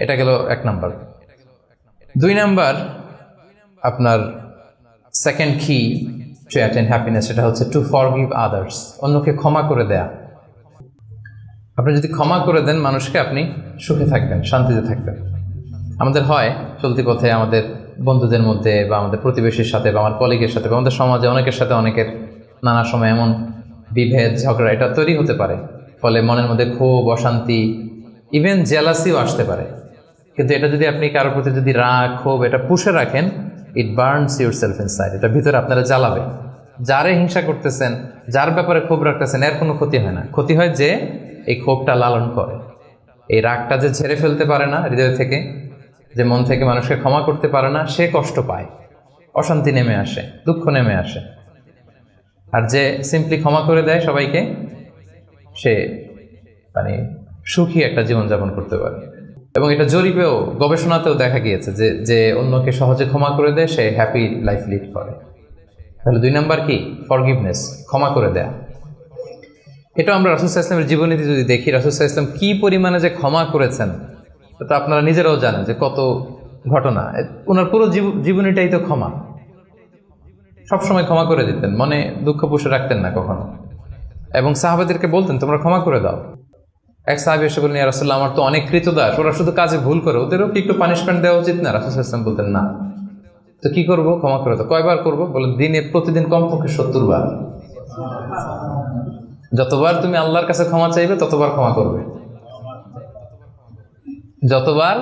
এটা গেল এক নাম্বার। দুই নাম্বার, আপনার সেকেন্ড কি টু অ্যাটেন্ড হ্যাপিনেস সেটা হচ্ছে টু ফরগিভ আদার্স অন্যকে ক্ষমা করে দেয়া। আপনি যদি ক্ষমা করে দেন, মানুষকে আপনি সুখে থাকবেন, শান্তিতে থাকবেন। আমাদের হয় চলতি পথে আমাদের বন্ধুদের মধ্যে বা আমাদের প্রতিবেশীর সাথে বা আমার কলিগের সাথে বা আমাদের সমাজে অনেকের সাথে অনেকের নানা সময় এমন বিভেদ, ঝগড়া, এটা তৈরি হতে পারে। ফলে মনের মধ্যে ক্ষোভ অশান্তি ইভেন জেলাসিও আসতে পারে। কিন্তু এটা যদি আপনি কারোর প্রতি যদি রাগ, ক্ষোভ, এটা পুষে রাখেন it burns yourself inside এটা ভিতরে আপনারা জ্বালাবে যারে হিংসা করতেছেন, যার ব্যাপারে ক্ষোভ রাখতেছেন, এর কোনো ক্ষতি হয় না। ক্ষতি হয় যে এই ক্ষোভটা লালন করে। এই রাগটা যে ঝেড়ে ফেলতে পারে না হৃদয় থেকে, যে মন থেকে মানুষকে ক্ষমা করতে পারে না, সে কষ্ট পায়। অশান্তি নেমে আসে, দুঃখ নেমে আসে। আর যে সিম্পলি ক্ষমা করে দেয় সবাইকে, সে মানে সুখী একটা জীবনযাপন করতে পারে। এবং এটা জরিপেও, গবেষণাতেও দেখা গিয়েছে যে যে অন্যকে সহজে ক্ষমা করে দেয়, সে হ্যাপি লাইফ লিড করে। তাহলে দুই নাম্বার কি? ফরগিভনেস ক্ষমা করে দেয়া। এটা আমরা রাসুসাহ ইসলামের জীবনীতে যদি দেখি রাসুসাহ ইসলাম কি পরিমাণে যে ক্ষমা করেছেন, তো আপনারা নিজেরাও জানেন যে কত ঘটনা। ওনার পুরো জীব- জীবনীটাই তো ক্ষমা। সবসময় ক্ষমা করে দিতেন, মনে দুঃখ পুষে রাখতেন না কখনো। এবং সাহাবাদেরকে বলতেন, তোমরা ক্ষমা করে দাও। এক সাহাবি এসে বললেন রাসুল্লাহ আমার তো অনেক কৃতদাস। ওরা শুধু কাজে ভুল করে, ওদেরও কি একটু পানিশমেন্ট দেওয়া উচিত? না, রাসুল ইসলাম বলতেন, না। তো কি করব? ক্ষমা করে দাও। কয়বার করব? বলে দিনে, প্রতিদিন কমপক্ষে সত্তর বার। যতবার তুমি আল্লাহর কাছে ক্ষমা চাইবে, ততবার ক্ষমা করবে। যতবার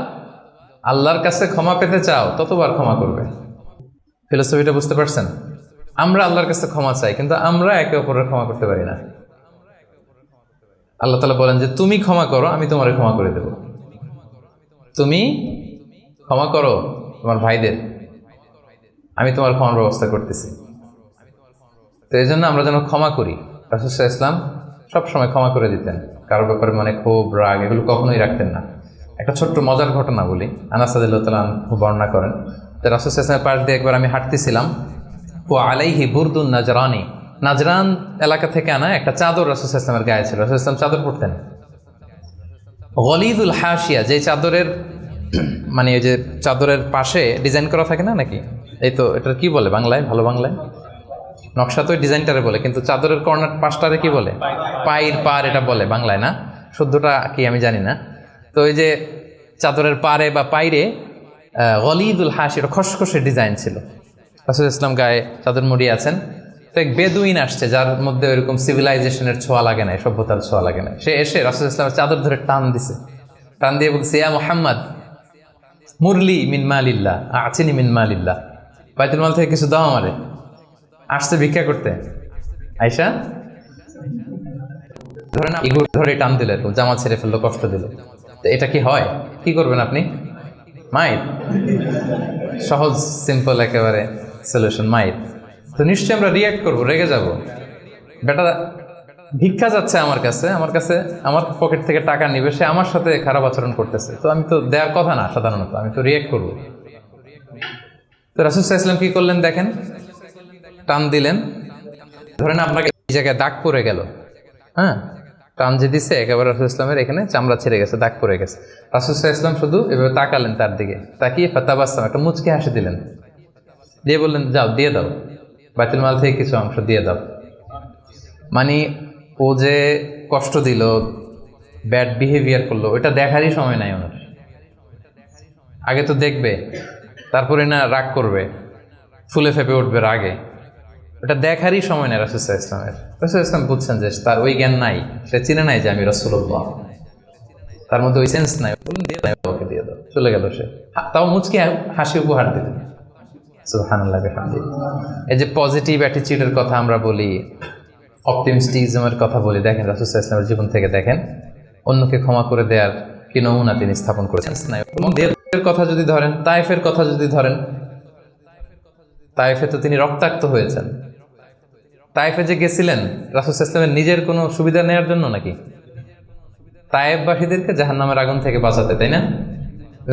আল্লাহর কাছে ক্ষমা পেতে চাও, ততবার ক্ষমা করবে। ফিলোসফিটা বুঝতে পারছেন? আমরা আল্লাহর কাছে ক্ষমা চাই, কিন্তু আমরা একে অপরের ক্ষমা করতে পারি না। আল্লাহ তালা বলেন যে, তুমি ক্ষমা করো, আমি তোমার ক্ষমা করে দেব। তুমি ক্ষমা করো তোমার ভাইদের। আমি তোমার ক্ষমার ব্যবস্থা করতেছি। তো এই জন্য আমরা যেন ক্ষমা করি। রাসুসাহ ইসলাম সবসময় ক্ষমা করে দিতেন। কারোর ব্যাপারে মানে ক্ষোভ, রাগ এগুলো কখনোই রাখতেন না। একটা ছোট্ট মজার ঘটনা বলি। আনাসাদুল্লাহ বর্ণনা করেন তো রাসুসাহ ইসলামের পাশ দিয়ে একবার আমি হাঁটতেছিলাম। ও আলাইহি বুরদুন নাজরানি। নাজরান এলাকা থেকে আনা একটা চাদর রাসুল ইসলামের গায়ে ছিল। রাসুল ইসলাম চাদর পরতেন। গলিদুল হাসিয়া যে চাদরের মানে ওই যে চাদরের পাশে ডিজাইন করা থাকে না নাকি? এই তো এটা কি বলে বাংলায়? ভালো বাংলায়? নকশা তো ডিজাইনটারে বলে, কিন্তু চাদরের কর্নার পাশটারে কি বলে? পায়ের পার এটা বলে বাংলায়, না? শুদ্ধটা কি আমি জানি না। তো ওই যে চাদরের পারে বা পাইরে গলিদুল হাসি এটা খসখসে ডিজাইন ছিল। রাসুল ইসলাম গায়ে চাদর মুড়ি আছেন। এক বেদুইন আসছে যার মধ্যে ওইরকম সিভিলাইজেশনের ছোঁয়া লাগে না সভ্যতার ছোঁয়া লাগে না সে এসে রাসুল ইসলামের চাদর ধরে টান দিছে। টান দিয়ে বলছে, ইয়া মোহাম্মদ, মুরলি মিন মালিল্লাহ আচিনি মিন মালিল্লাহ। বাইতুল মাল থেকে কিছু দাও আমারে। আসছে ভিক্ষা করতে। আয়সা ধরে না ইগুর ধরে টান দিলে তো জামা ছেড়ে ফেলল, কষ্ট দিল। তো এটা কি হয়? কি করবেন আপনি? মাইর? সহজ সিম্পল একেবারে সলিউশন মাইর। তো নিশ্চয়ই আমরা রিয়াক্ট করব, রেগে যাব। বেটা, ভিক্ষা যাচ্ছে আমার কাছে আমার কাছে আমার পকেট থেকে টাকা নিবে, সে আমার সাথে খারাপ আচরণ করতেছে। তো আমি তো দেওয়ার কথা না, সাধারণত, আমি তো রিয়াক্ট করব। তো রাসুল ইসলাম কি করলেন দেখেন? টান দিলেন। ধরেন আপনাকে এই জায়গায় দাগ পড়ে গেল। হ্যাঁ? টান যে দিছে, একেবারে রাসুল ইসলামের এখানে চামড়া ছেড়ে গেছে, দাগ পড়ে গেছে। রাসুল ইসলাম শুধু এভাবে তাকালেন তার দিকে। তাকিয়ে ফাতাবাস্তাম একটা মুচকে হাসি দিলেন। দিয়ে বললেন, যাও, দিয়ে দাও। বাইতুল মাল থেকে কিছু অংশ দিয়ে দাও। মানে ও যে কষ্ট দিল ব্যাড বিহেভিয়ার করল ওটা দেখারই সময় নাই ওনার। আগে তো দেখবে, তারপরে না রাগ করবে, ফুলে ফেপে উঠবে রাগে। ওটা দেখারই সময় নেই রাসুসাহ ইসলামের রাসুল ইসলাম বুঝছেন যে তার ওই জ্ঞান নাই, সে চিনে নাই যে আমি রসুল্লাহ তার মধ্যে ওই সেন্স নাই বললেন দিয়ে দাও, ওকে দিয়ে দাও। চলে গেল সে। তাও মুচকে হাসি উপহার দিলেন এই যে পজিটিভ অ্যাটিচিউডের কথা আমরা বলি অপটিমিস্টিজমের কথা বলি, দেখেন রাসুসাহ ইসলামের জীবন থেকে দেখেন, অন্যকে ক্ষমা করে দেওয়ার কি নমুনা তিনি স্থাপন করেছেন। এবং কথা যদি ধরেন তাইফের কথা যদি ধরেন তাইফে তো তিনি রক্তাক্ত হয়েছেন। তাইফে যে গেছিলেন, রাসুল ইসলামের নিজের কোনো সুবিধা নেওয়ার জন্য নাকি? তায়েববাসীদেরকে জাহান নামের আগুন থেকে বাঁচাতে, তাই না?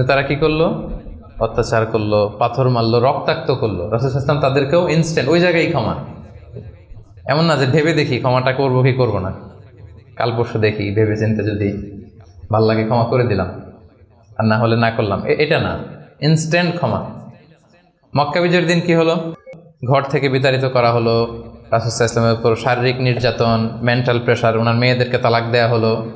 তারা কি করল? অত্যাচার করল, পাথর মারলো, রক্তাক্ত করল। রাসুল ইসলাম তাদেরকেও ইনস্ট্যান্ট ওই জায়গায় ক্ষমা। এমন না যে ভেবে দেখি ক্ষমাটা করব কি করব না। কাল পরশু দেখি ভেবে চিন্তে যদি ভালো লাগে ক্ষমা করে দিলাম। আর না হলে না করলাম। এটা না। ইনস্ট্যান্ট ক্ষমা। মক্কা বিজয়ের দিন কি হলো? ঘর থেকে বিতাড়িত করা হলো। রাসুসাহ ইসলামের উপর শারীরিক নির্যাতন মেন্টাল প্রেশার ওনার মেয়েদেরকে তালাক দেয়া হলো।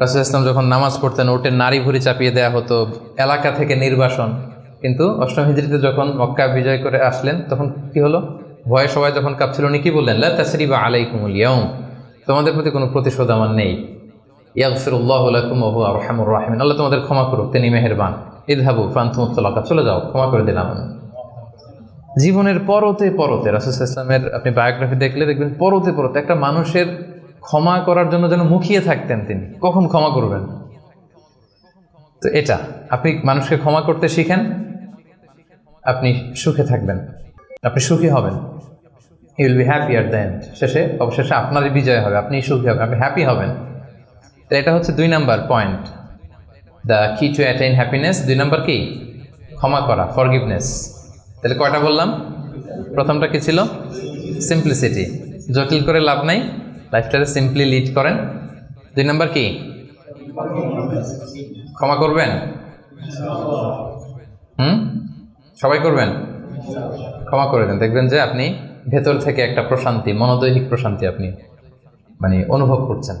রাসুল ইসলাম যখন নামাজ পড়তেন ওটে নারী ভুরি চাপিয়ে দেওয়া হতো, এলাকা থেকে নির্বাসন। কিন্তু অষ্টম হিজড়িতে যখন মক্কা বিজয় করে আসলেন, তখন কি হলো? ভয়ে সবাই যখন কাঁপছিল, উনি কি বললেন? লা তাসরিবা আলাইকুমুল ইয়াউম। তোমাদের প্রতি কোনো প্রতিশোধ আমার নেই। রাহিমিন। আল্লাহ তোমাদের ক্ষমা করুক, তিনি মেহেরবান। ইদহাবু ফান্তুমুত্তলাকা চলে যাও, ক্ষমা করে দিলাম জীবনের পরতে পরতে রাসুল ইসলামের আপনি বায়োগ্রাফি দেখলে দেখবেন, পরতে পরতে একটা মানুষের ক্ষমা করার জন্য যেন মুখিয়ে থাকতেন তিনি। কখন ক্ষমা করবেন? তো এটা, আপনি মানুষকে ক্ষমা করতে শিখেন, আপনি সুখে থাকবেন। আপনি সুখী হবেন। You will be happy at the end শেষে, অবশেষে আপনারই বিজয় হবে আপনি সুখী হবেন, আপনি হ্যাপি হবেন। তো এটা হচ্ছে দুই number point the key to attain happiness দুই নাম্বার কি? ক্ষমা করা ফরগিভনেস তাহলে কয়টা বললাম? প্রথমটা কি ছিল? সিম্পলিসিটি জটিল করে লাভ নাই। লাইফটাকে সিম্পলি লিড করেন। দুই নম্বর কি? ক্ষমা করবেন? হুম? সবাই করবেন? ক্ষমা করে দেন। দেখবেন যে আপনি ভেতর থেকে একটা প্রশান্তি, মনোদৈহিক প্রশান্তি আপনি মানে অনুভব করছেন।